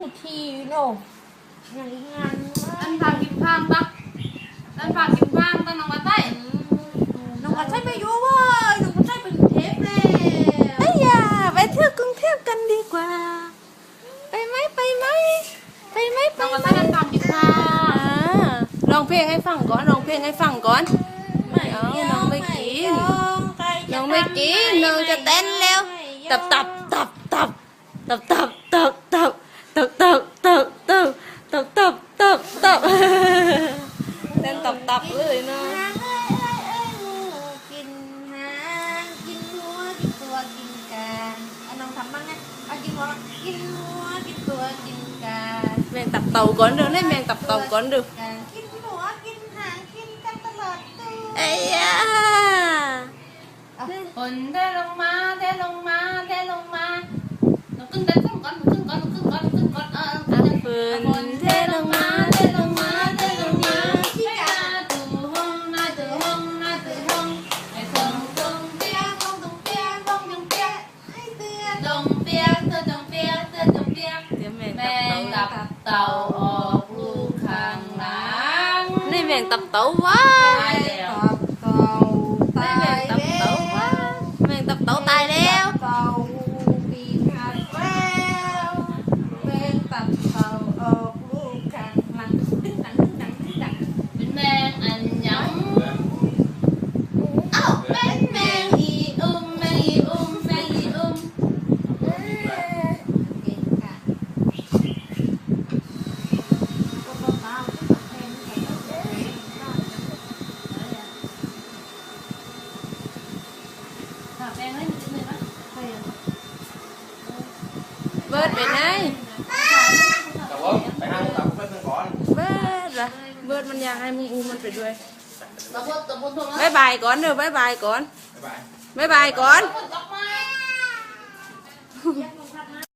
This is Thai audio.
ทีโน่งานงานอันพากินข้างปะอันพากินข้างตั้งน้องมาใต้น้องวัดใช่ไม่รู้เว่าน้องวัดใช่เป็นเทปแล้วไอ้ยาไปเที่ยวกรุงเทพกันดีกว่า ไปไหมไปไหมไปไหมไปน้องมาไหมใต้อันพากินข้างร้องเพลงให้ฟังก่อนร้องเพลงให้ฟังก่อนไม่เอาน้องไม่กินน้องไม่กินน้องจะเต้นเร็วตับตับตับตับตับตับตับตับ tập tập rồi nó mình tập tàu còn được đấy mình tập tàu còn được. Ấy à. Hồn thế lông ma thế lông ma thế lông ma. Nó cưng đến con nó cưng con nó cưng con nó cưng con. Ờ, ờ cưng con แมงตับเต่าออกลูกข้างหลัง นี่แมงตับเต่าว้ายแล้ว เต่า นี่ ตา แม ย งตับ แล้ เต่าว ว้าแมงตับเต่าตายแล้ว เต่าปีกหักแล้วเป็นตับเต่าออกลูกข้างหลังดึงหนังดึงหนังดึงหนัง เป็นแมงอันหยังเอ้าเป็นแมงอีอุ้มแมงอีอุ้มแมงอีอุ้ม เก่งค่ะก็บอกเต่าที่ตกเป็นแข็งแรงมาก ถามแมงให้หนูนิดนึงนะเบิร์ดไปไหนแต่ว่าไปห้างตับเพื่อนก่อนเบิร์ดล่ะเบิร์ดมันอยากให้มึงอูมันไปด้วยตะบนตะบนตรงนั้นบายบายก่อนเด้อบายบายก่อนบ๊ายบายบายบายก่อนตะบนตกมา